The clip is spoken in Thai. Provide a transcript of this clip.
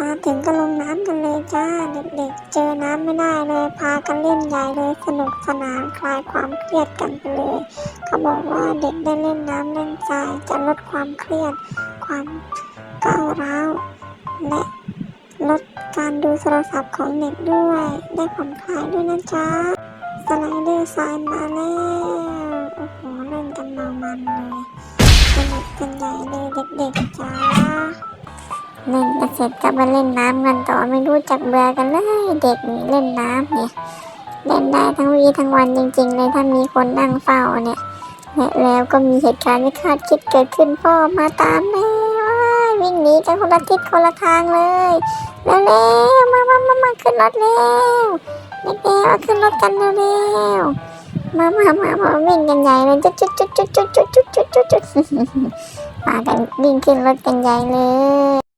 มาถึงก็ลงน้ำกันเลยจ้า เด็กๆ เจอน้ำไม่ได้เลย พากันเล่นใหญ่เลยสนุกสนานคลายความเครียดกันไปเลย เขาบอกว่าเด็กได้เล่นน้ำเล่นทรายจะลดความเครียด ความก้าวร้าวและลดการดูโทรศัพท์ของเด็กด้วย ได้ผ่อนคลายด้วยนะจ๊ะสไลเดอร์ทรายมาแล้ว โอ้โหเล่นกันเมามันเลยสนุกกันใหญ่เลยเด็กๆ จ้าเล่นกันเสร็จก็มาเล่นน้ำกันต่อไม่รู้จักเบื่อกันเลย เด็กนี่เล่นน้ำเนี่ยเล่นได้ทั้งวีทั้งวันจริง ๆ เลยถ้ามีคนนั่งเฝ้าเนี่ยและแล้วก็มีเหตุการณ์ไม่คาดคิดเกิดขึ้นพ่อมาตามแล้วว้ายวิ่งหนีกันคนละทิศคนละทางเลย แล้วแล้วมามามามาขึ้นรถแล้วเด็กๆมาขึ้นรถกันเร็วมามามามาวิ่งกันใหญ่เลยจุดจุดจุดจุดจุดจุดจุดจุดจุดจุดมากันวิ่งขึ้นรถกันใหญ่เลย